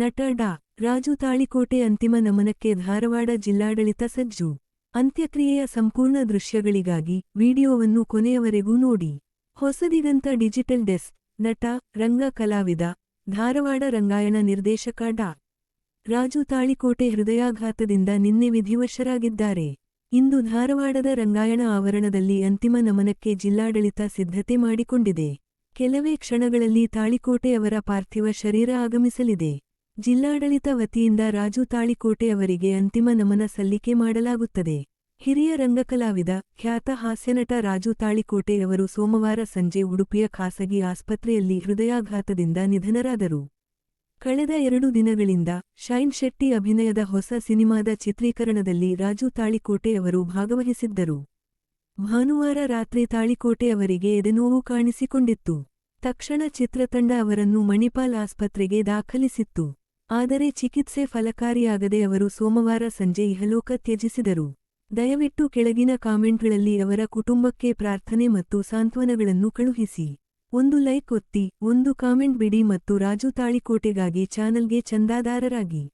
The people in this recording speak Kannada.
ನಟ ಡಾ. ರಾಜು ತಾಳಿಕೋಟೆ ಅಂತಿಮ ನಮನಕ್ಕೆ ಧಾರವಾಡ ಜಿಲ್ಲಾಡಳಿತ ಸಜ್ಜು. ಅಂತ್ಯಕ್ರಿಯೆಯ ಸಂಪೂರ್ಣ ದೃಶ್ಯಗಳಿಗಾಗಿ ವಿಡಿಯೋವನ್ನು ಕೊನೆಯವರೆಗೂ ನೋಡಿ. ಹೊಸದಿಗಂತ ಡಿಜಿಟಲ್ ಡೆಸ್ಕ್, ನಟ, ರಂಗ ಕಲಾವಿದ, ಧಾರವಾಡ ರಂಗಾಯಣ ನಿರ್ದೇಶಕ ಡಾ. ರಾಜು ತಾಳಿಕೋಟೆ ಹೃದಯಾಘಾತದಿಂದ ನಿನ್ನೆ ವಿಧಿವಶರಾಗಿದ್ದಾರೆ. ಇಂದು ಧಾರವಾಡದ ರಂಗಾಯಣ ಆವರಣದಲ್ಲಿ ಅಂತಿಮ ನಮನಕ್ಕೆ ಜಿಲ್ಲಾಡಳಿತ ಸಿದ್ಧತೆ ಮಾಡಿಕೊಂಡಿದೆ. ಕೆಲವೇ ಕ್ಷಣಗಳಲ್ಲಿ ತಾಳಿಕೋಟೆಯವರ ಪಾರ್ಥಿವ ಶರೀರ ಆಗಮಿಸಲಿದೆ. ಜಿಲ್ಲಾಡಳಿತ ವತಿಯಿಂದ ರಾಜು ತಾಳಿಕೋಟೆ ಅವರಿಗೆ ಅಂತಿಮ ನಮನ ಸಲ್ಲಿಕೆ ಮಾಡಲಾಗುತ್ತದೆ. ಹಿರಿಯ ರಂಗಕಲಾವಿದ ಖ್ಯಾತ ಹಾಸ್ಯನಟ ರಾಜು ತಾಳಿಕೋಟೆ ಅವರು ಸೋಮವಾರ ಸಂಜೆ ಉಡುಪಿಯ ಖಾಸಗಿ ಆಸ್ಪತ್ರೆಯಲ್ಲಿ ಹೃದಯಾಘಾತದಿಂದ ನಿಧನರಾದರು. ಕಳೆದ ಎರಡು ದಿನಗಳಿಂದ ಶೈನ್ ಶೆಟ್ಟಿ ಅಭಿನಯದ ಹೊಸ ಸಿನಿಮಾದ ಚಿತ್ರೀಕರಣದಲ್ಲಿ ರಾಜು ತಾಳಿಕೋಟೆ ಅವರು ಭಾಗವಹಿಸಿದ್ದರು. ಭಾನುವಾರ ರಾತ್ರಿ ತಾಳಿಕೋಟೆ ಅವರಿಗೆ ಎದೆನೋವು ಕಾಣಿಸಿಕೊಂಡಿತ್ತು. ತಕ್ಷಣ ಚಿತ್ರತಂಡ ಅವರನ್ನು ಮಣಿಪಾಲ್ ಆಸ್ಪತ್ರೆಗೆ ದಾಖಲಿಸಿತ್ತು. ಆದರೆ ಚಿಕಿತ್ಸೆ ಫಲಕಾರಿಯಾಗದೆ ಅವರು ಸೋಮವಾರ ಸಂಜೆ ಇಹಲೋಕ ತ್ಯಜಿಸಿದರು. ದಯವಿಟ್ಟು ಕೆಳಗಿನ ಕಾಮೆಂಟ್ಗಳಲ್ಲಿ ಅವರ ಕುಟುಂಬಕ್ಕೆ ಪ್ರಾರ್ಥನೆ ಮತ್ತು ಸಾಂತ್ವನಗಳನ್ನು ಕಳುಹಿಸಿ. ಒಂದು ಲೈಕ್ ಒತ್ತಿ, ಒಂದು ಕಾಮೆಂಟ್ ಬಿಡಿ ಮತ್ತು ರಾಜು ತಾಳಿಕೋಟೆಗಾಗಿ ಚಾನಲ್ಗೆ ಚಂದಾದಾರರಾಗಿ.